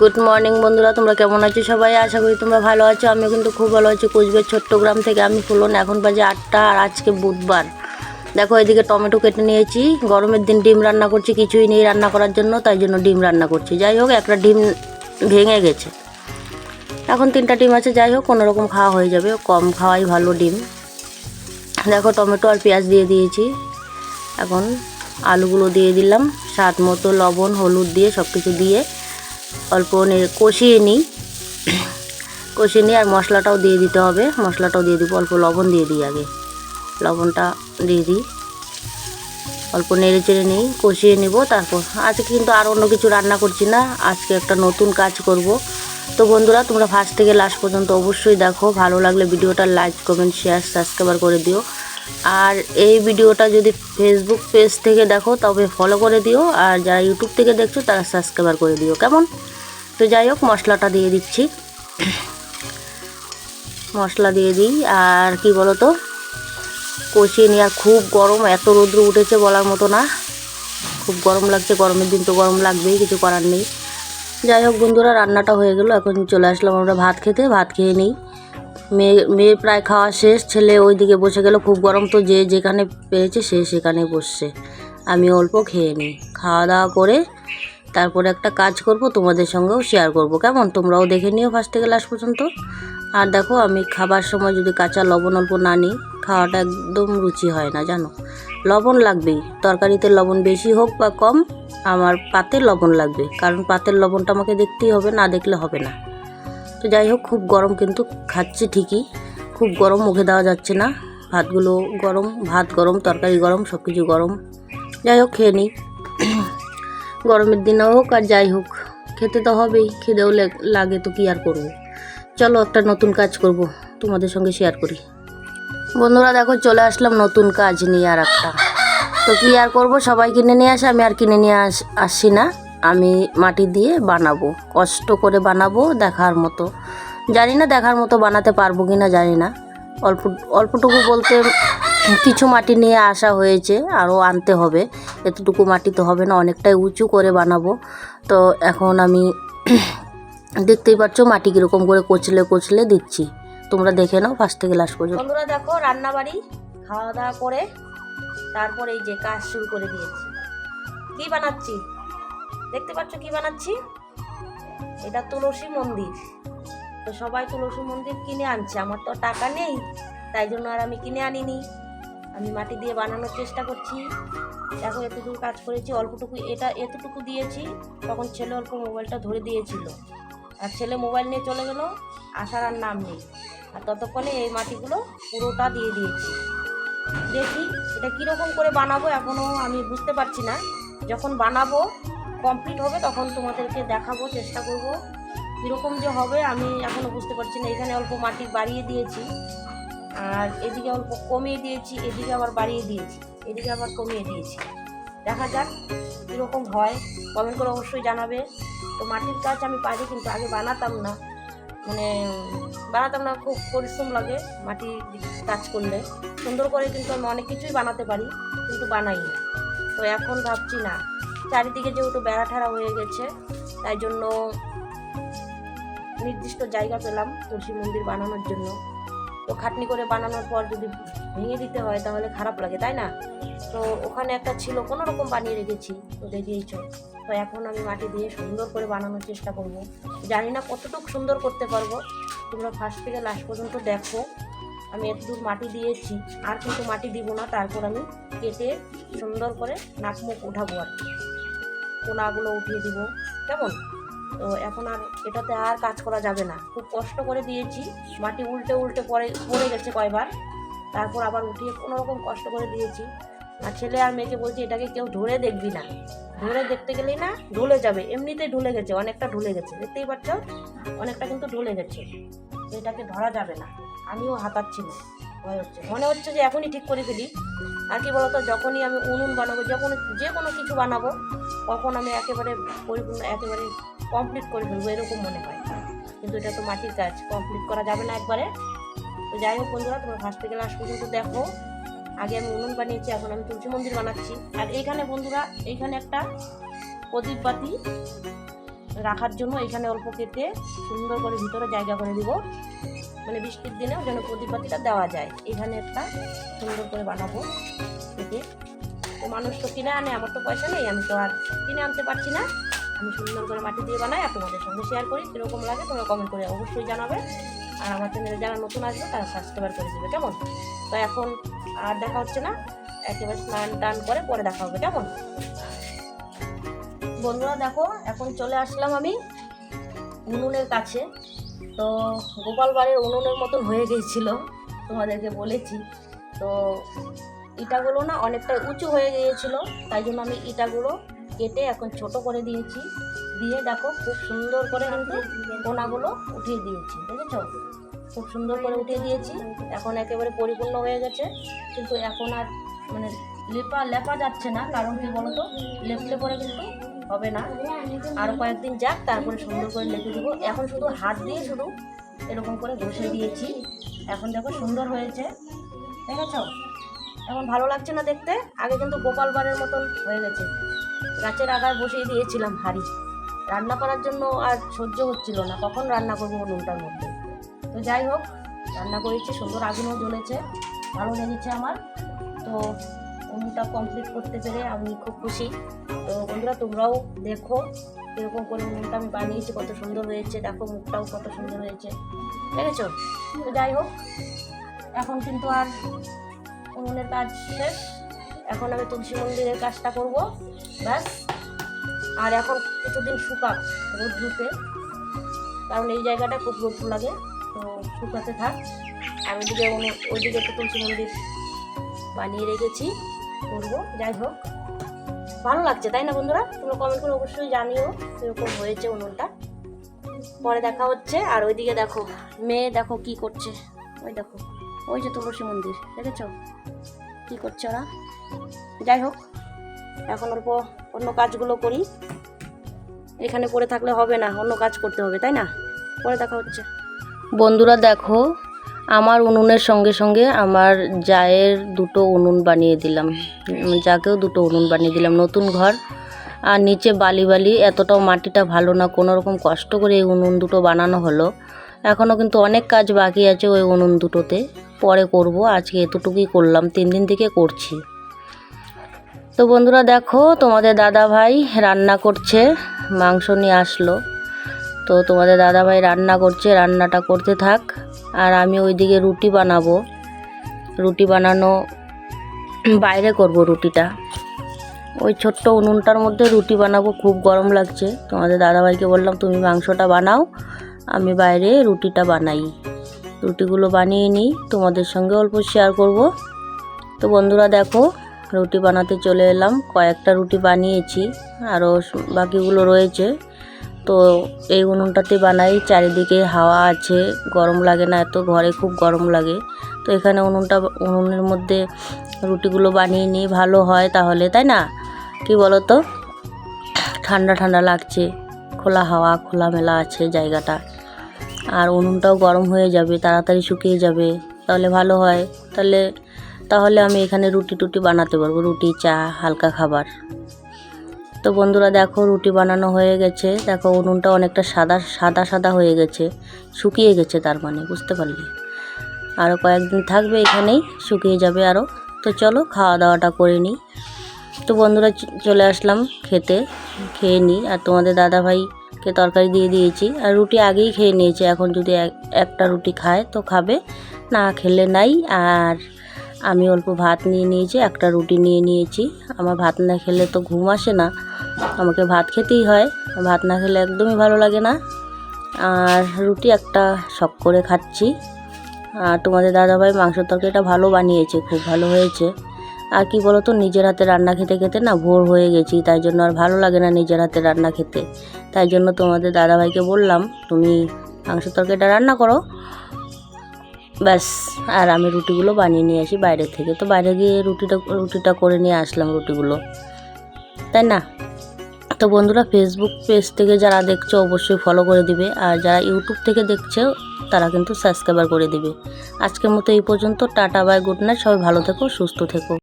Good morning বন্ধুরা, তোমরা কেমন আছো? সবাই আশা করি তোমরা ভালো আছো। আমিও কিন্তু খুব ভালো আছি। কোচবিহার চট্টগ্রাম থেকে আমি ফুলন এখন বাজে আটটা আর আজকে বুধবার। দেখো, এদিকে টমেটো কেটে নিয়েছি। গরমের দিন ডিম রান্না করছি, কিছুই নেই রান্না করার জন্য, তাই জন্য ডিম রান্না করছি। যাই হোক, একটা ডিম ভেঙে গেছে। এখন তিনটা ডিম আছে, যাই হোক, কোনো রকম খাওয়া হয়ে যাবে। কম খাওয়াই ভালো ডিম। দেখো, টমেটো আর পেঁয়াজ দিয়ে দিয়েছি। এখন আলুগুলো দিয়ে দিলাম। স্বাদ মতো লবণ, হলুদ দিয়ে সব কিছু দিয়ে অল্প কষিয়ে নিই। কষিয়ে নিই আর মশলাটাও দিয়ে দিতে হবে। মশলাটাও দিয়ে দিব, অল্প লবণ দিয়ে দিই আগে। লবণটা দিয়ে দিই। অল্প নেড়ে চেড়ে নিই, কষিয়ে নিব, তারপর আজকে কিন্তু আর অন্য কিছু রান্না করছি না, আজকে একটা নতুন কাজ করব। তো বন্ধুরা, তোমরা ফার্স্ট থেকে লাস্ট পর্যন্ত অবশ্যই দেখো। ভালো লাগলে ভিডিওটা লাইক কমেন্ট শেয়ার সাবস্ক্রাইবার করে দিও। আর এই ভিডিওটা যদি ফেসবুক পেজ থেকে দেখো, তবে ফলো করে দিও। আর যারা ইউটিউব থেকে দেখছ, তারা সাবস্ক্রাইবার করে দিও। কেমন? তো যাই হোক, মশলাটা দিয়ে দিচ্ছি। মশলা দিয়ে দিই। আর কি বলো তো কষিয়ে নিই আর খুব গরম, এত রৌদ্র উঠেছে বলার মতো না। খুব গরম লাগছে, গরমের দিন তো গরম লাগবেই, কিছু করার নেই। যাই হোক বন্ধুরা, রান্নাটা হয়ে গেল। এখন চলে আসলাম আমরা ভাত খেতে। ভাত খেয়ে নিই। মেয়ে মেয়ে প্রায় খাওয়া শেষ, ছেলে ওইদিকে বসে গেল, খুব গরম তো যে যেখানে পেয়েছে সে সেখানে বসছে। আমি অল্প খেয়ে নিই। খাওয়া দাওয়া করে তারপরে একটা কাজ করব, তোমাদের সঙ্গেও শেয়ার করব। কেমন? তোমরাও দেখে নিও ফার্স্ট থেকে লাস্ট পর্যন্ত। আর দেখো, আমি খাবার সময় যদি কাঁচা লবণ অল্প না নিই, খাওয়াটা একদম রুচি হয় না, জানো? লবণ লাগবেই। তরকারিতে লবণ বেশি হোক বা কম, আমার পাতে লবণ লাগবে। কারণ পাতের লবণটা আমাকে দেখতেই হবে, না দেখলে হবে না। তো যাই হোক, খুব গরম কিন্তু খাচ্ছি ঠিকই। খুব গরম, মুখে দেওয়া যাচ্ছে না। ভাতগুলো গরম, ভাত গরম, তরকারি গরম সব কিছু গরম। যাই হোক, খেয়ে নিই। গরমের দিনেও হোক আর যাই হোক, খেতে তো হবেই। লেগ- লাগে তো কি আর করব? চলো একটা নতুন কাজ করব, তোমাদের সঙ্গে শেয়ার করি। বন্ধুরা, দেখো, চলে আসলাম নতুন কাজ নিয়ে আর একটা। তো কি আর করব? সবাই কিনে নিয়ে আসে, আমি আর কিনে নিয়ে আস আসছি না। আমি মাটি দিয়ে বানাবো। কষ্ট করে বানাবো দেখার মতো। জানি না দেখার মতো বানাতে পারব কি না জানি না। অল্প, অল্পটুকু বলতে কিছু মাটি নিয়ে আসা হয়েছে, আরও আনতে হবে। এতটুকু মাটি তো হবে না, অনেকটাই উঁচু করে বানাবো। তো এখন আমি দেখতেই পাচ্ছ মাটি কীরকম করে কচলে কচলে দিচ্ছি। তোমরা দেখে নাও ফার্স্ট থেকে লাস্ট পর্যন্ত। দেখো রান্না বাড়ি খাওয়া দাওয়া করে তারপর এই যে কাজ শুরু করে দিয়েছি। কি বানাচ্ছি? দেখতে পাচ্ছ কি বানাচ্ছি? এটা তুলসী মন্দির। তো সবাই তুলসী মন্দির কিনে আনছে। আমার তো টাকা নেই, তাই জন্য আর আমি কিনে আনিনি। আমি মাটি দিয়ে বানানোর চেষ্টা করছি। দেখো, এতটুকু কাজ করেছি, অল্পটুকু এটা এতটুকু দিয়েছি, তখন ছেলে অল্প মোবাইলটা ধরে দিয়েছিল। আর ছেলে মোবাইল নিয়ে চলে গেল, আসার আর নাম নেই। আর ততক্ষণে এই মাটিগুলো পুরোটা দিয়ে দিয়েছি। দেখি, এটা কীরকম করে বানাবো এখনও আমি বুঝতে পারছি না। যখন বানাবো কমপ্লিট হবে, তখন তোমাদেরকে দেখাবো, চেষ্টা করব। কীরকম যে হবে, আমি এখনও বুঝতে পারছি না। এখানে অল্প মাটি বাড়িয়ে দিয়েছি, আর এদিকে অল্প কমিয়ে দিয়েছি, এদিকে আবার বাড়িয়ে দিয়েছি, এদিকে আবার কমিয়ে দিয়েছি। দেখা যাক কীরকম হয়। কমেন্ট করে অবশ্যই জানাবে। তো মাটির কাজ আমি পারি, কিন্তু আগে বানাতাম না। মানে বানাতাম না, খুব পরিশ্রম লাগে মাটি কাজ করলে। সুন্দর করে কিন্তু আমি অনেক কিছুই বানাতে পারি, কিন্তু বানাই না। তো এখন ভাবছি না। চারিদিকে যেহেতু বেড়া ঠেড়া হয়ে গেছে, তাই জন্য নির্দিষ্ট জায়গা পেলাম তুলসী মন্দির বানানোর জন্য। তো খাটনি করে বানানোর পর যদি ভেঙে দিতে হয় তাহলে খারাপ লাগে, তাই না? তো ওখানে একটা ছিল, কোনো রকম বানিয়ে রেখেছি। তো দেখিয়েছ তো এখন আমি মাটি দিয়ে সুন্দর করে বানানোর চেষ্টা করব। জানি না কতটুকু সুন্দর করতে পারব। তোমরা ফার্স্ট থেকে লাস্ট পর্যন্ত দেখো। আমি এতদূর মাটি দিয়েছি। আর কিন্তু মাটি দিব না, তারপর আমি কেটে সুন্দর করে নাক মুখ উঠাবো আর কি। কোনাগুলো উঠিয়ে দিব। কেমন? তো এখন আর এটাতে আর কাজ করা যাবে না। খুব কষ্ট করে দিয়েছি। মাটি উল্টে উল্টে পরে পড়ে গেছে কয়বার। তারপর আবার উঠিয়ে কোনো রকম কষ্ট করে দিয়েছি। আর ছেলে আর মেয়েকে বলছি, এটাকে কেউ ধরে দেখবি না। ধরে দেখতে গেলেই না ঢুলে যাবে। এমনিতেই ঢুলে গেছে, অনেকটা ঢুলে গেছে। দেখতেই পাচ্ছ? অনেকটা কিন্তু ঢুলে গেছে। এটাকে ধরা যাবে না। আমিও হাতাচ্ছি না। ভয় হচ্ছে। মনে হচ্ছে যে এখনই ঠিক করে ফেলি। আর কি বলতো? যখনই আমি উনুন বানাবো যখন যে কোনো কিছু বানাবো তখন আমি একেবারে পরিপূর্ণ, একেবারে কমপ্লিট করে ফেলব, এরকম মনে হয়। কিন্তু এটা তো মাটির কাজ কমপ্লিট করা যাবে না একবারে। তো যাই হোক বন্ধুরা, তোমরা ফার্স্ট থেকে লাস্ট পর্যন্ত দেখো। আগে আমি উনুন বানিয়েছি, এখন আমি তুলসী মন্দির বানাচ্ছি। আর এইখানে বন্ধুরা, এইখানে একটা প্রদীপ বাতি রাখার জন্য এখানে অল্প কেটে সুন্দর করে ভিতরে জায়গা করে দিব। মানে বৃষ্টির দিনেও যেন প্রদীপবাতিটা দেওয়া যায়। এখানে একটা সুন্দর করে বানাবো, কেটে। তো মানুষ তো কিনে আনে, আমার তো পয়সা নেই, আমি তো আর কিনে আনতে পারছি না। আমি সুন্দর করে মাটি দিয়ে বানাই আর তোমাদের সঙ্গে শেয়ার করি, কীরকম লাগে তোমরা কমেন্ট করে অবশ্যই জানাবে। আর আমার চ্যানেলে যারা নতুন আসবে, তারা সাবস্ক্রাইব করে দেবে, কেমন? তো এখন আর দেখা হচ্ছে না, একেবারে স্নান টান করে পরে দেখা হবে, কেমন? বন্ধুরা দেখো, এখন চলে আসলাম আমি উনুনের কাছে। তো গোপাল বাড়ির উনুনের মতন হয়ে গিয়েছিল, তোমাদেরকে বলেছি। তো ইটাগুলো না অনেকটা উঁচু হয়ে গিয়েছিল, তাই জন্য আমি ইটাগুলো কেটে এখন ছোট করে দিয়েছি। দিয়ে দেখো, খুব সুন্দর করে কিন্তু কোনাগুলো উঠিয়ে দিয়েছি, বুঝেছ? খুব সুন্দর করে উঠিয়ে দিয়েছি, এখন একেবারে পরিপূর্ণ হয়ে গেছে। কিন্তু এখন আর মানে লেপা লেপা যাচ্ছে না, কারণ কি বলতো লেপলে পরে কিন্তু হবে না। আর কয়েকদিন যাক, তারপরে সুন্দর করে লেপে দেবো। এখন শুধু হাত দিয়ে শুধু এরকম করে ঘষে দিয়েছি। এখন দেখো সুন্দর হয়েছে, দেখেছ? এখন ভালো লাগছে না দেখতে। আগে কিন্তু গোপাল বারের মতন হয়ে গেছে। গাছের আগায় বসিয়ে দিয়েছিলাম হাঁড়ি। রান্না করার জন্য আর সহ্য হচ্ছিল না। কখন রান্না করব উনুনটার মধ্যে। তো যাই হোক, রান্না করেছি, সুন্দর আগুনও জ্বলেছে, ভালো লেগেছে আমার। তো উনুনটা কমপ্লিট করতে পেরে আমি খুব খুশি। তো বন্ধুরা, তোমরাও দেখো এরকম করে উনুনটা আমি বানিয়েছি, কত সুন্দর হয়েছে। দেখো মুখটাও কত সুন্দর হয়েছে। দেখেছ? তো যাই হোক, এখন কিন্তু আর উনুনের কাজ শেষ। এখন আমি তুলসী মন্দিরের কাজটা করব, ব্যাস। আর এখন কিছুদিন শুকাক ধুতে কারণ এই জায়গাটা খুব রোদ লাগে, তো শুকাতে থাক। আমি উনু- ওইদিকে একটু তুলসী মন্দির বানিয়ে রেখেছি, করব, যাই হোক। ভালো লাগছে, তাই না বন্ধুরা? তোমরা কমেন্ট করে অবশ্যই জানিও এরকম হয়েছে উনুনটা। পরে দেখা হচ্ছে, আর ওইদিকে দেখো, মেয়ে দেখো কি করছে। ওই দেখো। ওই যে তুলসী মন্দির, দেখেছ? কি করছে ওরা? যাই হোক, এখন অল্প অন্য কাজগুলো করি। এখানে পড়ে থাকলে হবে না, অন্য কাজ করতে হবে, তাই না? পরে দেখা হচ্ছে। বন্ধুরা, দেখো, আমার উনুনের সঙ্গে সঙ্গে আমার জায়ের দুটো উনুন বানিয়ে দিলাম। যাকেও দুটো উনুন বানিয়ে দিলাম, নতুন ঘর। আর নিচে বালি বালি, এতটাও মাটিটা ভালো না, কোনো রকম কষ্ট করে এই উনুন দুটো বানানো হলো। এখনও কিন্তু অনেক কাজ বাকি আছে ওই উনুন দুটোতে। পরে করব, আজকে এতটুকুই করলাম, তিন দিন থেকে করছি। তো বন্ধুরা দেখো, তোমাদের দাদা ভাই রান্না করছে, মাংস নিয়ে আসলো। তো তোমাদের দাদাভাই রান্না করছে, রান্নাটা করতে থাক। আর আমি ওইদিকে রুটি বানাবো। রুটি বানানো, বাইরে করব রুটিটা। ওই ছোট্ট উনুনটার মধ্যে রুটি বানাবো, খুব গরম লাগছে। তোমাদের দাদাভাইকে বললাম, তুমি মাংসটা বানাও। আমি বাইরে রুটিটা বানাই। রুটিগুলো বানিয়ে নিই, তোমাদের সঙ্গে অল্প শেয়ার করব। তো বন্ধুরা দেখো, রুটি বানাতে চলে এলাম, কয়েকটা রুটি বানিয়েছি আরও বাকিগুলো রয়েছে। তো এই উনুনটাতে বানাই, চারিদিকে হাওয়া আছে, গরম লাগে না এত, ঘরে খুব গরম লাগে। তো এখানে উনুনটা, উনুনের মধ্যে রুটিগুলো বানিয়ে নিই, ভালো হয় তাহলে, তাই না? কি বলো তো ঠান্ডা ঠান্ডা লাগছে, খোলা হাওয়া খোলা মেলা আছে জায়গাটা। আর উনুনটাও গরম হয়ে যাবে, তাড়াতাড়ি শুকিয়ে যাবে, তাহলে ভালো হয়। তাহলে তাহলে আমি এখানে রুটি টুটি বানাতে পারব, রুটি, চা, হালকা খাবার। তো বন্ধুরা দেখো, রুটি বানানো হয়ে গেছে। দেখো, উনুনটা অনেকটা সাদা সাদা সাদা হয়ে গেছে, শুকিয়ে গেছে তার মানে বুঝতে পারলে। আরও কয়েকদিন থাকবে এখানেই, শুকিয়ে যাবে আরও তো চলো, খাওয়া দাওয়াটা করে নিই। তো বন্ধুরা, চলে আসলাম খেতে, খেয়ে নিই। আর তোমাদের দাদা ভাইকে তরকারি দিয়ে দিয়েছি। আর রুটি আগেই খেয়ে নিয়েছে। এখন যদি এক- একটা রুটি খায় তো খাবে। না খেলে নাই। আর আমি অল্প ভাত নিয়ে নিয়েছি, একটা রুটি নিয়ে নিয়েছি। আমার ভাত না খেলে তো ঘুম আসে না। আমাকে ভাত খেতেই হয়। ভাত না খেলে একদমই ভালো লাগে না। আর রুটি একটা শখ করে খাচ্ছি। আর তোমাদের দাদাভাই মাংস তরকারিটা ভালো বানিয়েছে। খুব ভালো হয়েছে। আর কি বলো তো নিজের হাতে রান্না খেতে খেতে না ভোর হয়ে গেছি, তাই জন্য আর ভালো লাগে না নিজের হাতে রান্না খেতে। তাই জন্য তোমাদের দাদাভাইকে বললাম, তুমি মাংস তরকারিটা রান্না করো। ব্যাস, আর আমি রুটিগুলো বানিয়ে নিয়ে আসি বাইরে থেকে। তো বাইরে গিয়ে রুটিটা রুটিটা করে নিয়ে আসলাম রুটিগুলো। তাই না? তো বন্ধুরা ফেসবুক পেজ থেকে যারা দেখছ অবশ্যই ফলো করে দিবে, আর যারা ইউটিউব থেকে দেখছে, তারা কিন্তু সাবস্ক্রাইবার করে দিবে। আজকের মতো এই পর্যন্ত, টাটা বাই গুড নাইট সবাই ভালো থেকো, সুস্থ থেকো।